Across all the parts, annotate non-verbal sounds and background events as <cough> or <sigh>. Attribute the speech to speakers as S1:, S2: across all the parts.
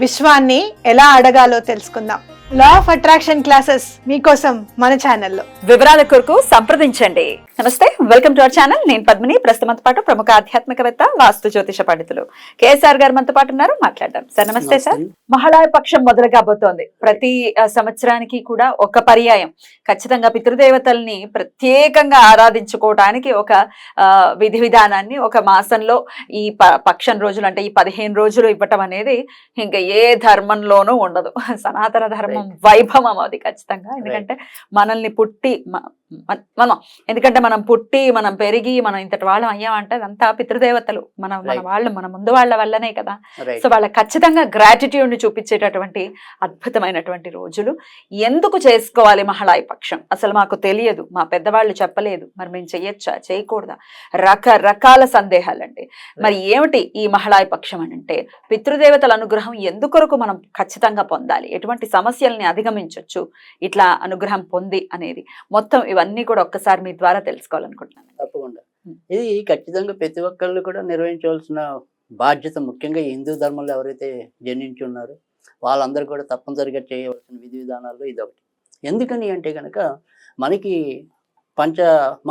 S1: విశ్వాన్ని ఎలా అడగాలో తెలుసుకుందాం. లా ఆఫ్ అట్రాక్షన్ క్లాసెస్ మీకోసం మన ఛానల్లో
S2: వివరాల కొరకు సంప్రదించండి. నమస్తే వెల్కమ్ టు అవర్ ఛానల్ నేను పద్మిని. ప్రస్తుతంతో పాటు ప్రముఖ ఆధ్యాత్మికవేత్త వాస్తు జ్యోతిష పండితులు కేఎస్ఆర్ గారు మనతో పాటు ఉన్నారు. మాట్లాడదాం. సార్ నమస్తే సార్. మహాళయ పక్షం మొదలు కాబోతోంది. ప్రతి సంవత్సరానికి కూడా ఒక పర్యాయం. ఖచ్చితంగా పితృదేవతల్ని ప్రత్యేకంగా ఆరాధించుకోవడానికి ఒక ఆ, విధి విధానాన్ని ఒక మాసంలో ఈ ప- పక్షం రోజులు అంటే ఈ పదిహేను రోజులు ఇవ్వటం అనేది ఇంకా ఏ ధర్మంలోనూ ఉండదు. <laughs> సనాతన ధర్మం వైభవం అది ఖచ్చితంగా. ఎందుకంటే మనల్ని పుట్టి మన- ఎందుకంటే మనం పుట్టి మనం పెరిగి మనం ఇంతటి వాళ్ళం అయ్యామంటే అదంతా పితృదేవతలు. మన మన. వాళ్ళు మన ముందు వాళ్ళ వల్లనే కదా. సో వాళ్ళకి ఖచ్చితంగా గ్రాటిట్యూడ్ని చూపించేటటువంటి అద్భుతమైనటువంటి రోజులు. ఎందుకు చేసుకోవాలి మహళాయి పక్షం? అసలు మాకు తెలియదు. మా పెద్దవాళ్ళు చెప్పలేదు. మరి మేము చెయ్యొచ్చా? చేయకూడదా రకరకాల సందేహాలండి. మరి ఏమిటి ఈ మహళాయి పక్షం అని అంటే పితృదేవతల అనుగ్రహం ఎందుకొరకు మనం ఖచ్చితంగా పొందాలి? ఎటువంటి సమస్యల్ని అధిగమించవచ్చు ఇట్లా అనుగ్రహం పొంది అనేది. మొత్తం ఇవన్నీ కూడా ఒక్కసారి మీ ద్వారా తెలుసుకోవాలనుకుంటున్నాను.
S3: తప్పకుండా. ఇది ఖచ్చితంగా ప్రతి ఒక్కళ్ళు కూడా నిర్వహించవలసిన బాధ్యత ముఖ్యంగా హిందూ ధర్మంలో ఎవరైతే జన్మించి ఉన్నారో వాళ్ళందరూ కూడా తప్పనిసరిగా చేయవలసిన విధి విధానాల్లో ఇది ఒకటి ఎందుకని అంటే కనుక మనకి పంచ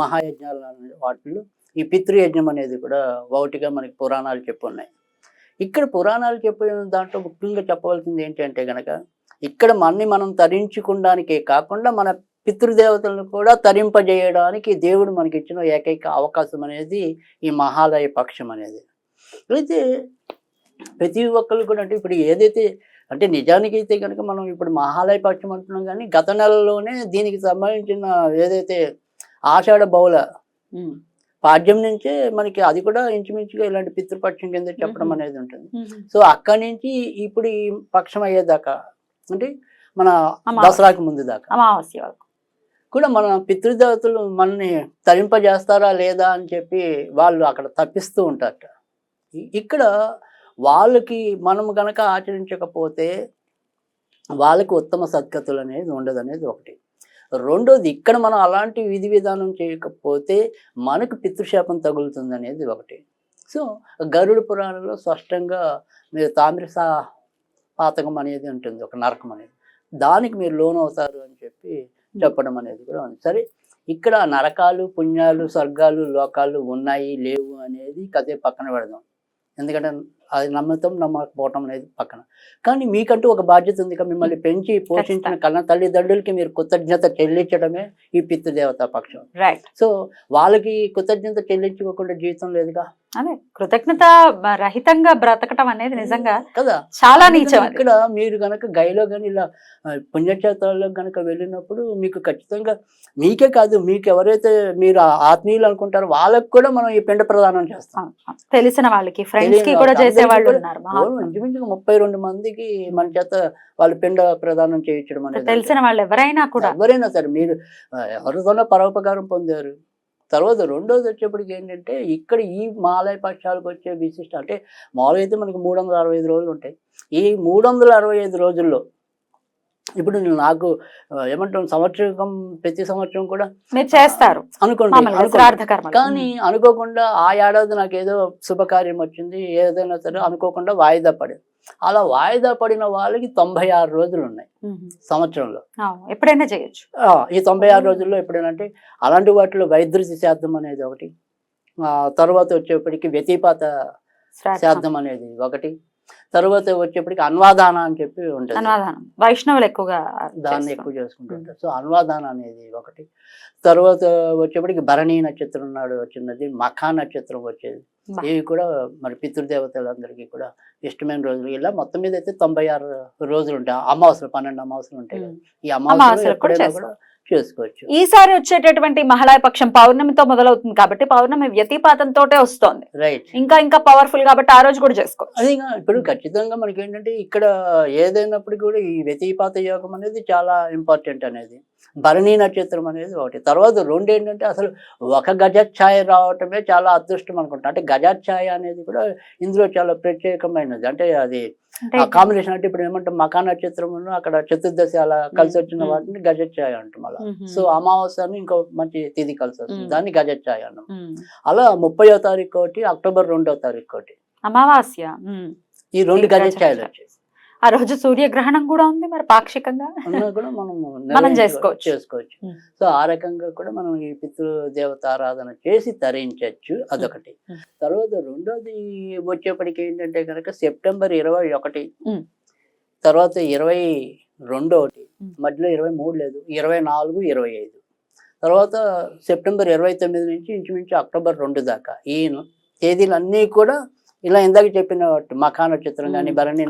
S3: మహాయజ్ఞాల వాటిల్లో ఈ పితృయజ్ఞం అనేది కూడా ఒకటిగా మనకి పురాణాలు చెప్పి ఉన్నాయి ఇక్కడ పురాణాలు చెప్పిన దాంట్లో ముఖ్యంగా చెప్పవలసింది ఏంటి అంటే కనుక ఇక్కడ మనని మనం తరించుకోవడానికే కాకుండా మన పితృదేవతలను కూడా తరింపజేయడానికి దేవుడు మనకి ఇచ్చిన ఏకైక అవకాశం అనేది ఈ మహాలయ పక్షం అనేది అయితే ప్రతి ఒక్కరు కూడా అంటే ఇప్పుడు ఏదైతే అంటే నిజానికి అయితే కనుక మనం ఇప్పుడు మహాలయ పక్షం అంటున్నాం కానీ గత నెలలోనే దీనికి సంబంధించిన ఏదైతే ఆషాఢ
S2: ఉమ్.
S3: పాడ్యం నుంచే మనకి అది కూడా ఇంచుమించుగా ఇలాంటి పితృపక్షం కింద చెప్పడం. అనేది ఉంటుంది. సో అక్కడి నుంచి ఇప్పుడు ఈ పక్షం అయ్యేదాకా అంటే మన. దసరాకు ముందు దాకా
S2: అమావాస్య
S3: కూడా మన పితృదేవతలు మనల్ని తరింపజేస్తారా లేదా అని చెప్పి వాళ్ళు అక్కడ తప్పిస్తూ ఉంటారట. ఇక్కడ వాళ్ళకి మనం గనక ఆచరించకపోతే వాళ్ళకి ఉత్తమ సద్గతులు అనేది ఉండదు అనేది ఒకటి. రెండోది ఇక్కడ మనం అలాంటి విధి విధానం చేయకపోతే మనకు పితృశాపం తగులుతుంది అనేది ఒకటి. సో గరుడ పురాణంలో స్పష్టంగా మీరు తామ్ర సా పాతకం అనేది ఉంటుంది ఒక నరకం అనేది. దానికి మీరు లోన్ అవుతారు అని చెప్పి చెప్పడం అనేది కూడా ఉంది. సరే ఇక్కడ నరకాలు పుణ్యాలు స్వర్గాలు లోకాలు ఉన్నాయి లేవు అనేది కదే పక్కన పెడదాం. ఎందుకంటే అది నమ్మతం నమ్మకపోవటం అనేది పక్కన. కానీ మీకంటూ ఒక బాధ్యత ఉంది కదా, మిమ్మల్ని పెంచి పోషించిన కన్న తల్లిదండ్రులకి మీరు కృతజ్ఞత చెల్లించడమే ఈ పితృదేవత పక్షం.
S2: రైట్
S3: సో వాళ్ళకి కృతజ్ఞత చెల్లించుకోకుండా జీవితం లేదుగా?
S2: అదే కృతజ్ఞత రహితంగా బ్రతకటం అనేది నిజంగా
S3: కదా?
S2: చాలా నీచం.
S3: ఇక్కడ మీరు గనక గైలో కానీ ఇలా పుణ్యక్షేత్రాల్లో గనక వెళ్ళినప్పుడు మీకు ఖచ్చితంగా మీకే కాదు మీకు ఎవరైతే మీరు ఆత్మీయులు అనుకుంటారో వాళ్ళకి కూడా మనం ఈ పిండ ప్రదానం చేస్తాం.
S2: తెలిసిన వాళ్ళకి
S3: ఫ్రెండ్స్కి
S2: కూడా
S3: వాళ్ళకి,
S2: చేసే వాళ్ళు
S3: అందరికీ
S2: ఉన్నారు.
S3: ఇంచుమించుగా ముప్పై రెండు మందికి మన చేత వాళ్ళు పిండ ప్రదానం చేయించడం అనేది
S2: తెలిసిన వాళ్ళు ఎవరైనా కూడా.
S3: ఎవరైనా సరే మీరు ఎవరితోనో పరోపకారం పొందారు. తర్వాత రెండోది వచ్చేప్పటికి ఏంటంటే ఇక్కడ ఈ మాలయ పక్షాలకు వచ్చే విశిష్ట అంటే మామూలుగా అయితే మనకి మూడు వందల అరవై ఐదు రోజులు ఉంటాయి. ఈ మూడు వందల అరవై ఐదు రోజుల్లో ఇప్పుడు నాకు ఏమంటాం సంవత్సరం ప్రతి సంవత్సరం కూడా
S2: మీరు చేస్తారు.
S3: అనుకోండి. కానీ అనుకోకుండా ఆ ఏడాది నాకు ఏదో శుభకార్యం వచ్చింది ఏదైనా సరే అనుకోకుండా వాయిదా పడింది. అలా వాయిదా పడిన వాళ్ళకి తొంభై ఆరు రోజులు ఉన్నాయి. సంవత్సరంలో.
S2: ఎప్పుడైనా చేయొచ్చు.
S3: ఈ తొంభై ఆరు రోజుల్లో ఎప్పుడేనంటే అలాంటి వాటిలో వైద్యుతి శాతం అనేది ఒకటి తర్వాత వచ్చేప్పటికి వ్యతిపాత. శాతం అనేది ఒకటి తర్వాత వచ్చేప్పటికి అన్వాదాన అని చెప్పి ఉంటుంది.
S2: వైష్ణవులు ఎక్కువగా
S3: దాన్ని. ఎక్కువ చేసుకుంటుంటారు సో అన్వాదాన అనేది ఒకటి. తర్వాత వచ్చేప్పటికి భరణి నక్షత్రం నాడు వచ్చినది మఖా నక్షత్రం వచ్చేది. ఇవి కూడా మరి పితృదేవతలందరికీ కూడా ఇష్టమైన రోజులు. ఇలా మొత్తం మీద అయితే తొంభై ఆరు రోజులు ఉంటాయి అమావాస్యలు పన్నెండు అమావాస్యలు ఉంటాయి. ఈ
S2: కూడా
S3: ఎప్పుడైనా కూడా చేసుకోవచ్చు.
S2: ఈసారి వచ్చేటటువంటి మహిళా పక్షం పౌర్ణమితో మొదలవుతుంది కాబట్టి పౌర్ణమి వ్యతిపాతంతో వస్తోంది.
S3: రైట్
S2: ఇంకా ఇంకా పవర్ఫుల్ కాబట్టి ఆ రోజు కూడా చేసుకోవచ్చు.
S3: అది ఇప్పుడు ఖచ్చితంగా మనకి ఏంటంటే ఇక్కడ ఏదైనప్పుడు కూడా ఈ వ్యతిపాత యోగం అనేది చాలా ఇంపార్టెంట్ అనేది. భరణి నక్షత్రం అనేది ఒకటి తర్వాత రెండు ఏంటంటే అసలు ఒక గజఛాయ రావటమే చాలా అదృష్టం అనుకుంటా అంటే గజఛాయ అనేది కూడా ఇందులో చాలా ప్రత్యేకమైనది అంటే అది కాంబినేషన్ అంటే ఇప్పుడు ఏమంటే మకా నక్షత్రం అక్కడ చతుర్దశి అలా కలిసి వచ్చిన. వాటిని గజఛాయ అంటాం అలా. సో అమావాస్య అని ఇంకో మంచి తిథి కలిసి వస్తుంది. దాన్ని గజఛాయ అన్నాం. అలా ముప్పయో తారీఖు ఒకటి అక్టోబర్ రెండో తారీఖు ఒకటి
S2: అమావాస్య.
S3: ఈ రెండు గజఛాయలు
S2: గజఛాయ.
S3: వచ్చేసి
S2: ఆ రోజు సూర్యగ్రహణం కూడా ఉంది మరి పాక్షికంగా
S3: కూడా మనం <laughs>
S2: చేసుకోవచ్చు.
S3: చేసుకోవచ్చు. సో ఆ రకంగా కూడా మనం ఈ పితృదేవత ఆరాధన చేసి తరించవచ్చు అదొకటి. తర్వాత రెండోది వచ్చేప్పటికి ఏంటంటే కనుక సెప్టెంబర్ ఇరవై ఒకటి. తర్వాత ఇరవై రెండో ఒకటి
S2: మ్మ్.
S3: మధ్యలో ఇరవై మూడు లేదు ఇరవై నాలుగు ఇరవై ఐదు తర్వాత సెప్టెంబర్ ఇరవై తొమ్మిది నుంచి ఇంచుమించు అక్టోబర్ రెండు దాకా ఈ తేదీలు అన్నీ కూడా ఇలా ఇందాక చెప్పిన మఖా నక్షత్రం కానీ. భరణి.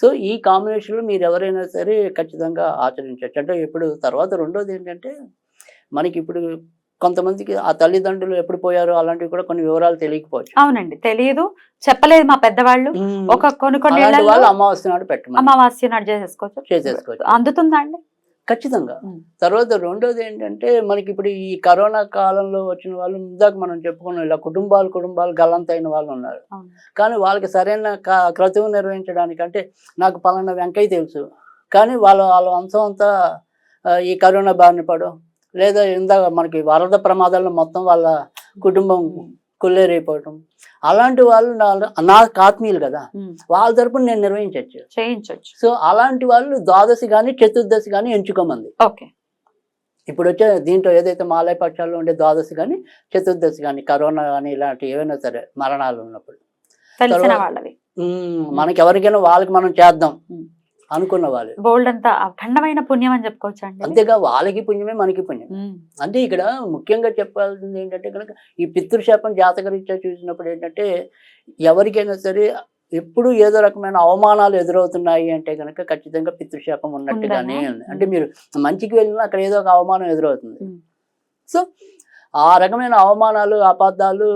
S3: సో ఈ కాంబినేషన్లో మీరు ఎవరైనా సరే ఖచ్చితంగా ఆచరించవచ్చు అంటే ఇప్పుడు తర్వాత రెండోది ఏంటంటే మనకి ఇప్పుడు కొంతమందికి ఆ తల్లిదండ్రులు ఎప్పుడు పోయారో అలాంటివి కూడా కొన్ని వివరాలు తెలియకపోవచ్చు.
S2: అవునండి తెలియదు. చెప్పలేదు మా పెద్దవాళ్ళు. ఒక కొన్ని కొన్ని
S3: వాళ్ళు అమావాస్య నాడు పెట్టమని
S2: అమావాస్య నాడు చేసేసుకోవచ్చు.
S3: చేసేసుకోవచ్చు.
S2: అందుతుందా అండి?
S3: ఖచ్చితంగా. తర్వాత రెండోది ఏంటంటే మనకి ఇప్పుడు ఈ కరోనా కాలంలో వచ్చిన వాళ్ళు ఇందాక మనం చెప్పుకున్నాం ఇలా కుటుంబాలు కుటుంబాలు గల్లంతైన వాళ్ళు ఉన్నారు. కానీ వాళ్ళకి సరైన క్రతువు నిర్వహించడానికి అంటే నాకు పలానా వెంకయ్య తెలుసు. కానీ వాళ్ళ వాళ్ళ వంశం అంతా ఈ కరోనా బారిన పడో లేదా ఇందాక మనకి వరద ప్రమాదాల్లో మొత్తం వాళ్ళ కుటుంబం కుల్లేరైపోవటం. అలాంటి వాళ్ళు నా- నాకు ఆత్మీయులు కదా. వాళ్ళ తరపున నేను నిర్వహించవచ్చు
S2: చేయించవచ్చు
S3: సో అలాంటి వాళ్ళు ద్వాదశి కానీ చతుర్దశి కానీ ఎంచుకోమంది.
S2: ఓకే.
S3: ఇప్పుడు వచ్చే దీంట్లో ఏదైతే మాలయ పక్షాల్లో ఉండే ద్వాదశి కానీ చతుర్దశి కానీ కరోనా కానీ ఇలాంటి ఏవైనా సరే మరణాలు ఉన్నప్పుడు. మనకి ఎవరికైనా వాళ్ళకి మనం చేద్దాం. అనుకున్న వాళ్ళు
S2: బోల్డ్ అంతా అఖండమైన పుణ్యం అని చెప్పుకోవచ్చు అండి
S3: అంతేగా వాళ్ళకి పుణ్యమే మనకి పుణ్యం. అంటే ఇక్కడ ముఖ్యంగా చెప్పాల్సింది ఏంటంటే కనుక ఈ పితృశాపం జాతకరీత్యా చూసినప్పుడు ఏంటంటే ఎవరికైనా సరే ఎప్పుడు ఏదో రకమైన అవమానాలు ఎదురవుతున్నాయి అంటే కనుక ఖచ్చితంగా పితృశాపం ఉన్నట్టుగానే అంటే మీరు మంచికి వెళ్ళినా అక్కడ ఏదో ఒక అవమానం ఎదురవుతుంది. సో ఆ రకమైన అవమానాలు అబద్ధాలు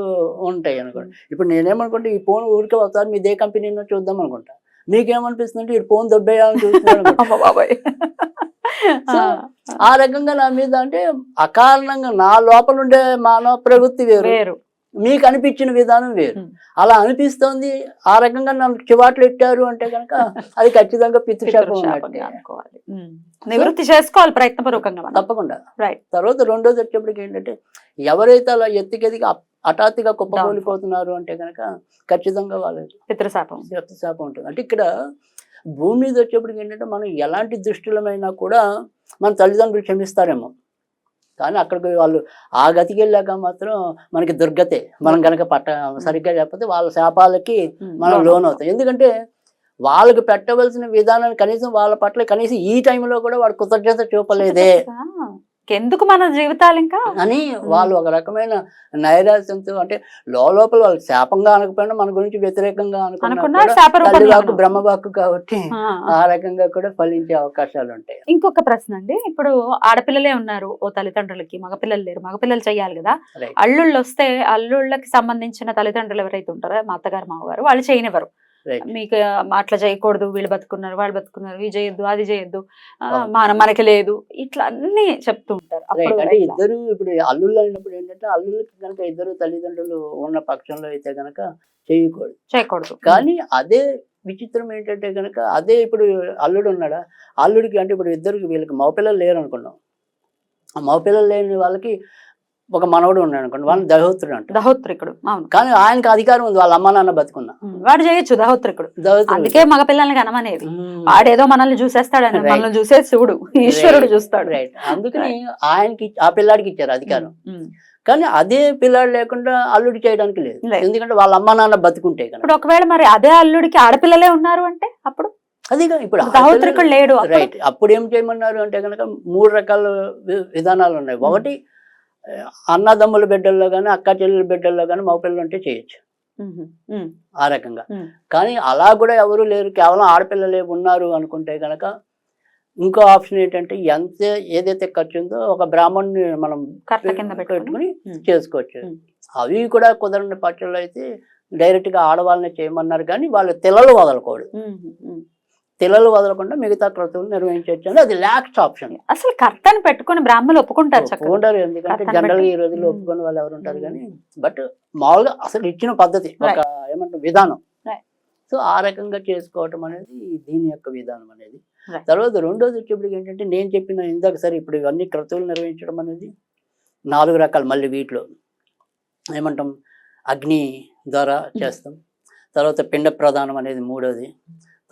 S3: ఉంటాయి అనుకోండి. ఇప్పుడు నేనేమనుకుంటే ఈ ఫోన్ ఊరికే ఒకసారి మీ దే కంపెనీలో చూద్దాం అనుకుంటా మీకేమనిపిస్తుంది అంటే ఈ ఫోన్ దొబ్బేయాలని <laughs>
S2: బాబాయ్.
S3: సో,
S2: ఆ,
S3: రకంగా నా మీద అంటే అకారణంగా నా లోపల ఉండే మానవ ప్రవృత్తి వేరు.
S2: వేరు.
S3: మీకు అనిపించిన విధానం వేరు. అలా అనిపిస్తోంది ఆ రకంగా నన్ను చివాట్లు ఎట్టారు అంటే కనుక అది ఖచ్చితంగా పితృశాపం.
S2: అనుకోవాలి ఉమ్. నివృత్తి చేసుకోవాలి ప్రయత్నపూర్వకంగా
S3: తప్పకుండా.
S2: రైట్
S3: తర్వాత రెండోది వచ్చేప్పటికి ఏంటంటే ఎవరైతే అలా ఎత్తికెదిగి హఠాత్తుగా కుప్పకూలిపోతున్నారు అంటే కనుక ఖచ్చితంగా వాళ్ళకి
S2: పితృశాపం.
S3: శాపం ఉంటుంది. అంటే ఇక్కడ భూమి మీద వచ్చేప్పటికి ఏంటంటే మనం ఎలాంటి దుష్టులమైనా కూడా మన తల్లిదండ్రులు క్షమిస్తారేమో. కానీ అక్కడికి వాళ్ళు ఆ గతికి వెళ్ళాక మాత్రం మనకి దుర్గతే. మనం కనుక పట్ట సరిగ్గా చెప్పకపోతే వాళ్ళ శాపాలకి. మనం లోన్ అవుతాం. ఎందుకంటే వాళ్ళకి పెట్టవలసిన విధానాన్ని కనీసం వాళ్ళ పట్ల కనీసం ఈ టైంలో కూడా వాడు కృతజ్ఞత చూపలేదే.
S2: ఎందుకు మన జీవితాలు ఇంకా
S3: అని వాళ్ళు ఒక రకమైన నైరాశ్యంతో అంటే లోపల వాళ్ళు శాపంగా అనకపోయినా మన గురించి వ్యతిరేకంగా
S2: అనుకున్నా
S3: అనుకున్నా
S2: శాప రూపంలో
S3: తల్లివాకు
S2: మనం.
S3: బ్రహ్మవాకు కాబట్టి
S2: ఆ,
S3: రకంగా కూడా ఫలించే అవకాశాలు ఉంటాయి.
S2: ఇంకొక ప్రశ్న అండి. ఇప్పుడు ఆడపిల్లలే ఉన్నారు. ఓ తల్లిదండ్రులకి మగపిల్లలు లేరు. మగపిల్లలు చెయ్యాలి కదా. అల్లుళ్ళు వస్తే అల్లుళ్ళకి సంబంధించిన తల్లిదండ్రులు ఎవరైతే ఉంటారో మా అత్తగారు మామగారు వాళ్ళు చేయనివ్వరు. మీకు అట్లా చేయకూడదు వీళ్ళు బతుకున్నారు వాళ్ళు బతుకున్నారు ఇది చేయొద్దు అది చేయొద్దు. మన మనకి లేదు ఇట్లా అన్ని చెప్తూ ఉంటారు
S3: అంటే? ఇద్దరు ఇప్పుడు అల్లుళ్ళు అయినప్పుడు ఏంటంటే అల్లుళ్ళకి కనుక ఇద్దరు తల్లిదండ్రులు ఉన్న పక్షంలో అయితే కనుక చేయకూడదు.
S2: చేయకూడదు.
S3: కానీ అదే విచిత్రం ఏంటంటే కనుక అదే ఇప్పుడు అల్లుడు ఉన్నాడా? అల్లుడికి అంటే ఇప్పుడు ఇద్దరికి వీళ్ళకి మగపిల్లలు లేరు అనుకున్నాం ఆ మగపిల్లలు లేని వాళ్ళకి ఒక మనవడు ఉన్నాడు అనుకోండి వాళ్ళని దహోత్రుడు అంట
S2: దహోత్రికుడు అవును.
S3: కానీ ఆయనకి అధికారం ఉంది వాళ్ళ అమ్మ నాన్న బతుకున్నా.
S2: వాడు చేయొచ్చు దహోత్రికుడు. అందుకే మగ పిల్లల్ని కనమనేది. వాడేదో మనల్ని చూసేస్తాడని. మనల్ని చూసేసి చూడు ఈశ్వరుడు చూస్తాడు.
S3: రైట్ అందుకని ఆయనకి ఆ పిల్లాడికి ఇచ్చారు అధికారం. కానీ అదే పిల్లాడు లేకుండా అల్లుడు చేయడానికి లేదు. ఎందుకంటే వాళ్ళ అమ్మ నాన్న బతుకుంటే
S2: ఇప్పుడు ఒకవేళ మరి అదే అల్లుడికి ఆడపిల్లలే ఉన్నారు అంటే అప్పుడు?
S3: అదిగా ఇప్పుడు
S2: దహోత్రికుడు లేడు
S3: రైట్ అప్పుడు ఏం చేయమన్నారు అంటే కనుక మూడు రకాల విధానాలు ఉన్నాయి. ఒకటి అన్నదమ్ముల బిడ్డల్లో కానీ అక్క చెల్లెల బిడ్డల్లో కానీ మగపిల్లలు ఉంటే చేయొచ్చు. ఆ రకంగా. కానీ అలా కూడా ఎవరు లేరు. కేవలం ఆడపిల్లలే ఉన్నారు అనుకుంటే కనుక ఇంకో ఆప్షన్ ఏంటంటే ఎంత ఏదైతే ఖర్చు ఉందో ఒక బ్రాహ్మణ్ణి మనం
S2: పెట్టుకుని.
S3: చేసుకోవచ్చు. అవి కూడా కుదరని పక్షులు అయితే డైరెక్ట్గా ఆడవాళ్ళని చేయమన్నారు కానీ వాళ్ళు తెల్లలు వదలకూడదు. తెల్లలు వదలకుండా మిగతా క్రతువులు నిర్వహించవచ్చు అది లాక్స్ట్ ఆప్షన్
S2: అసలు కర్తని పెట్టుకుని బ్రాహ్మణులు ఒప్పుకుంటారు
S3: ఒప్పుకుంటారు ఎందుకంటే
S2: కట్టలు
S3: జనరల్
S2: పెట్టి.
S3: ఈ రోజుల్లో. ఒప్పుకునే వాళ్ళు ఎవరు ఉంటారు. కానీ బట్ మామూలుగా అసలు ఇచ్చిన పద్ధతి ఒక ఏమంటారు విధానం. సో ఆ రకంగా చేసుకోవటం అనేది దీని యొక్క విధానం అనేది. తర్వాత రెండోది వచ్చేప్పటికి ఏంటంటే నేను చెప్పిన ఇందాక సరే ఇప్పుడు ఇవన్నీ క్రతువులు నిర్వహించడం అనేది నాలుగు రకాలు మళ్ళీ వీటిలో ఏమంటాం అగ్ని ద్వారా చేస్తాం తర్వాత పిండ ప్రదానం అనేది మూడోది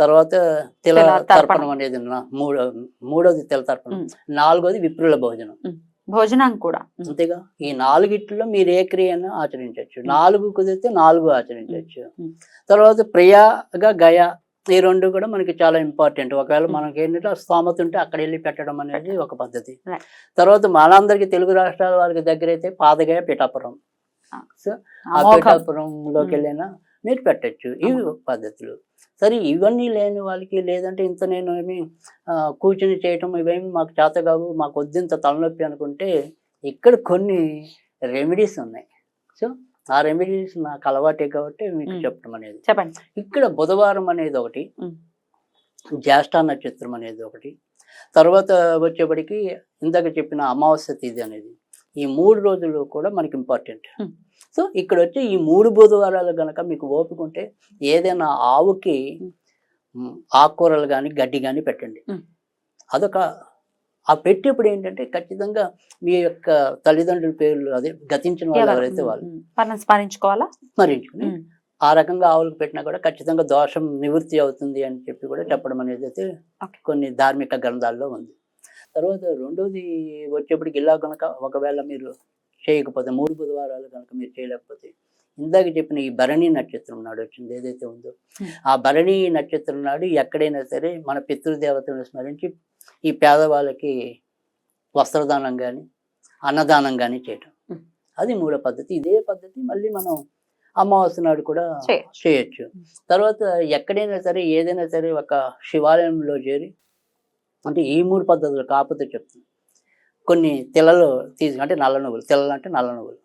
S3: తర్వాత తిల
S2: తర్పణం.
S3: అనేది మూడో మూడోది తిల తర్పణం. నాలుగోది విప్రుల భోజనం
S2: భోజనం కూడా.
S3: అంతేగా ఈ నాలుగిట్లో మీరు ఏ క్రియను ఆచరించవచ్చు నాలుగు కుదిరితే నాలుగు ఆచరించవచ్చు. తర్వాత ప్రియాగా గయ ఈ రెండు కూడా మనకి చాలా ఇంపార్టెంట్ ఒకవేళ. మనకి ఏంటంటే స్తోమత ఉంటే అక్కడ వెళ్ళి పెట్టడం అనేది ఒక పద్ధతి. తర్వాత మనందరికి తెలుగు రాష్ట్రాల వాళ్ళకి దగ్గర అయితే పాదగయ పిఠాపురం. సో ఆ. పిఠాపురంలోకి. వెళ్ళినా మీరు పెట్టచ్చు ఇవి పద్ధతులు సరే ఇవన్నీ లేని వాళ్ళకి లేదంటే ఇంత నేను ఏమి కూర్చుని చేయటం ఇవేమి మాకు చేత కావు మాకు వద్దింత తలనొప్పి అనుకుంటే ఇక్కడ కొన్ని రెమెడీస్ ఉన్నాయి సో ఆ రెమెడీస్ నాకు అలవాటే కాబట్టి మీకు. చెప్పడం అనేది
S2: చెప్పండి
S3: ఇక్కడ బుధవారం అనేది ఒకటి. జ్యేష్ఠ నక్షత్రం అనేది ఒకటి తర్వాత వచ్చేప్పటికి ఇందాక చెప్పిన అమావాస్య తిథి అనేది ఈ మూడు రోజులు కూడా మనకి ఇంపార్టెంట్. సో ఇక్కడ వచ్చి ఈ మూడు బుధవారాలు గనక మీకు ఓపిక ఉంటే ఏదైనా ఆవుకి ఆకుకూరలు కానీ గడ్డి కానీ పెట్టండి. అదొక ఆ పెట్టేప్పుడు ఏంటంటే ఖచ్చితంగా మీ యొక్క తల్లిదండ్రుల పేర్లు అదే గతించిన వాళ్ళు
S2: ఎవరు?
S3: ఎవరైతే వాళ్ళు
S2: స్మరించుకోవాలా
S3: స్మరించుకుని. ఆ రకంగా ఆవులకు పెట్టినా కూడా ఖచ్చితంగా దోషం నివృత్తి అవుతుంది అని చెప్పి కూడా చెప్పడం అనేది అయితే. కొన్ని ధార్మిక గ్రంథాల్లో ఉంది తర్వాత రెండోది వచ్చేప్పటికి ఇలా కనుక ఒకవేళ మీరు చేయకపోతే మూడు బుధవారాలు కనుక మీరు చేయలేకపోతే ఇందాక చెప్పిన ఈ భరణి నక్షత్రం నాడు వచ్చింది ఏదైతే ఉందో. ఆ భరణి నక్షత్రం నాడు ఎక్కడైనా సరే మన పితృదేవతలను స్మరించి ఈ పేదవాళ్ళకి వస్త్రదానం కానీ అన్నదానం కానీ చేయటం. అది మూడో పద్ధతి ఇదే పద్ధతి మళ్ళీ మనం అమావాస్య నాడు కూడా
S2: చేయొచ్చు.
S3: చేయొచ్చు తర్వాత ఎక్కడైనా సరే ఏదైనా సరే ఒక శివాలయంలో చేరి అంటే ఈ మూడు పద్ధతులు కాకపోతే చెప్తాను కొన్ని తెల్లలు తీసుకు అంటే నల్ల నువ్వులు తెల్లలు అంటే నల్ల నువ్వులు.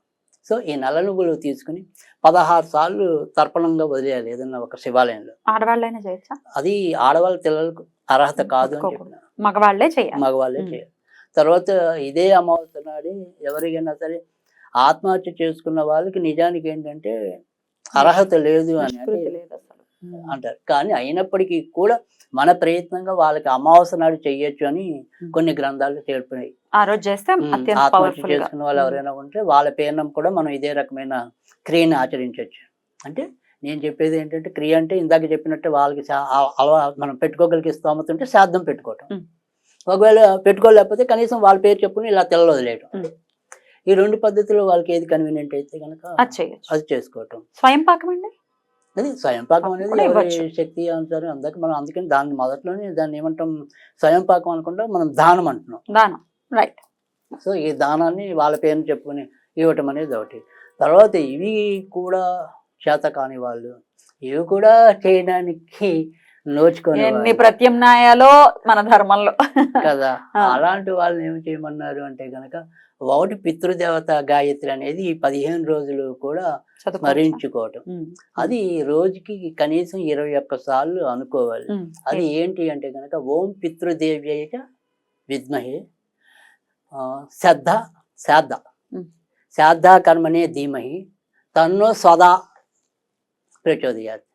S3: సో ఈ నల్ల నువ్వులు తీసుకుని పదహారు సార్లు తర్పణంగా వదిలేయాలి ఏదైనా ఒక శివాలయంలో.
S2: ఆడవాళ్ళైనా చేయొచ్చా?
S3: అది ఆడవాళ్ళ తెల్లలకు అర్హత కాదు
S2: మగవాళ్ళే చేయాలి.
S3: మగవాళ్ళే. చేయాలి. తర్వాత ఇదే అమావాస్య నాడు ఎవరికైనా సరే ఆత్మహత్య చేసుకున్న వాళ్ళకి నిజానికి ఏంటంటే అర్హత లేదు అని అంటారు. కానీ అయినప్పటికీ కూడా మన ప్రయత్నంగా వాళ్ళకి అమావాస్య నాడు చెయ్యొచ్చు అని కొన్ని గ్రంథాలు తెలిపినాయి
S2: ఆ రోజు చేస్తే
S3: ఆత్మహత్య చేసుకున్న వాళ్ళు ఎవరైనా ఉంటే వాళ్ళ పేరున కూడా మనం ఇదే రకమైన క్రియని ఆచరించవచ్చు అంటే నేను చెప్పేది ఏంటంటే క్రియ అంటే ఇందాక చెప్పినట్టు వాళ్ళకి అలవా మనం పెట్టుకోగలిగే స్తోమత ఉంటే శ్రాద్ధం పెట్టుకోవటం. ఒకవేళ పెట్టుకోలేకపోతే కనీసం వాళ్ళ పేరు చెప్పుకుని ఇలా తెల్ల వదిలేయటం.
S2: ఉమ్.
S3: ఈ రెండు పద్ధతుల్లో వాళ్ళకి ఏది కన్వీనియంట్ అయితే కనుక
S2: అది చేయొచ్చు.
S3: అది చేసుకోవటం.
S2: స్వయం పాకం అండి?
S3: అది స్వయం పాకం అనేది ఎవరి. శక్తి అనుసారం అందరికి మనం అందుకని దాన్ని మొదట్లోనే దాన్ని ఏమంటాం స్వయం పాకం అనుకుంటా మనం దానం అంటున్నాం.
S2: దానం. రైట్
S3: సో ఈ దానాన్ని వాళ్ళ పేరుని చెప్పుకొని ఇవ్వటం అనేది ఒకటి. తర్వాత ఇవి కూడా చేత కాని వాళ్ళు ఇవి కూడా చేయడానికి నోచుకొని
S2: ఎన్ని ప్రత్యామ్నాయాలో మన ధర్మంలో
S3: కదా. అలాంటి వాళ్ళని ఏం చేయమన్నారు అంటే గనక ఒకటి పితృదేవత గాయత్రి అనేది ఈ పదిహేను రోజులు కూడా? స్మరించుకోవటం. అది రోజుకి కనీసం ఇరవై ఒక్క సార్లు అనుకోవాలి. అది ఏంటి అంటే కనుక ఓం పితృదేవ్యయ విద్మహే శ్రద్ధ శ్రాద్ధ. శ్రాద్ధ కర్మనే ధీమహి తన్నో స్వదా ప్రచోదయాత్.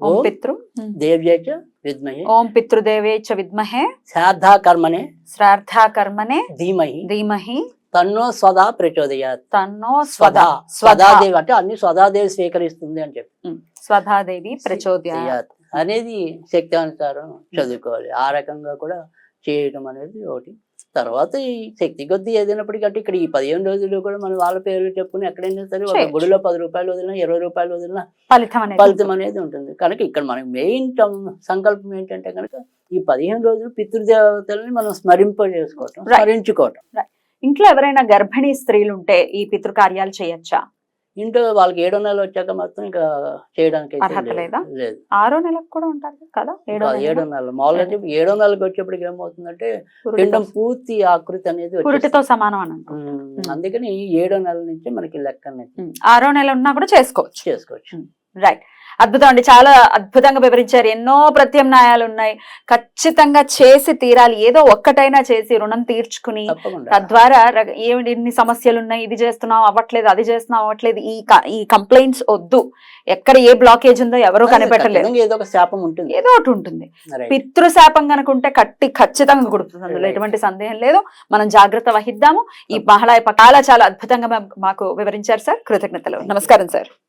S2: ఓం పితృ ఉమ్.
S3: దేవ్యయ చ విద్మహే.
S2: ఓం పితృదేవే చ విద్మహే.
S3: శ్రాద్ధ కర్మనే
S2: శ్రాద్ధా కర్మనే
S3: ధీమహి.
S2: ధీమహి.
S3: తన్నో స్వదా ప్రచోదయాత్.
S2: తన్నో స్వదా.
S3: స్వదా.
S2: స్వదా
S3: స్వదాదేవి అంటే అన్ని స్వదాదేవి స్వీకరిస్తుంది అని చెప్పి.
S2: ఉమ్. స్వధాదేవి ప్రచోదయ
S3: చేయాలి అనేది శక్తి అనుసారం చదువుకోవాలి. ఆ రకంగా కూడా చేయటం అనేది ఒకటి. తర్వాత ఈ శక్తి కొద్ది ఏదైనప్పటికీ అంటే ఇక్కడ ఈ పదిహేను రోజులు కూడా మనం వాళ్ళ పేర్లు చెప్పుకుని ఎక్కడైనా సరే ఒక. గుడిలో పది రూపాయలు వదిలినా ఇరవై రూపాయలు వదిలినా
S2: ఫలితం
S3: ఫలితం అనేది ఉంటుంది. కనుక ఇక్కడ మనకి మెయిన్ సంకల్పం ఏంటంటే కనుక ఈ పదిహేను రోజులు పితృదేవతల్ని మనం స్మరింప చేసుకోవటం. స్మరించుకోవటం.
S2: ఇంట్లో ఎవరైనా గర్భిణీ స్త్రీలు ఉంటే ఈ పితృకార్యాలు చేయొచ్చా?
S3: ఇంట్లో వాళ్ళకి ఏడో నెలలు వచ్చాక మాత్రం ఇంకా చేయడానికి లేదు.
S2: ఆరో నెలకు కూడా ఉంటారు కదా? ఏడో నెల
S3: ఏడో నెలలు. మామూలుగా ఏడో నెలలకు వచ్చేప్పటికి ఏమవుతుందంటే పిండం పూర్తి ఆకృతి అనేది.
S2: పురిటితో సమానం.
S3: అందుకని ఏడో నెలల నుంచి మనకి లెక్క.
S2: ఆరో నెల ఉన్నా కూడా చేసుకోవచ్చు.
S3: చేసుకోవచ్చు.
S2: రైట్ అద్భుతం అండి. చాలా అద్భుతంగా వివరించారు. ఎన్నో ప్రత్యామ్నాయాలు ఉన్నాయి. ఖచ్చితంగా చేసి తీరాలి. ఏదో ఒక్కటైనా చేసి రుణం తీర్చుకుని తద్వారా ఏమిటి? ఇన్ని సమస్యలు ఉన్నాయి. ఇది చేస్తున్నాం అవ్వట్లేదు అది చేస్తున్నాం అవ్వట్లేదు. ఈ ఈ కంప్లైంట్స్ వద్దు. ఎక్కడ ఏ బ్లాకేజ్ ఉందో ఎవరూ కనిపెట్టలేదు.
S3: ఏదో ఒక శాపం ఉంటుంది.
S2: ఏదో ఒకటి ఉంటుంది. పితృశాపం కనుకుంటే కట్టి ఖచ్చితంగా కుడుతుంది అందులో. ఎటువంటి సందేహం లేదు. మనం జాగ్రత్త వహిద్దాము. ఈ మహిళ చాలా చాలా అద్భుతంగా మాకు వివరించారు సార్. కృతజ్ఞతలు. నమస్కారం సార్.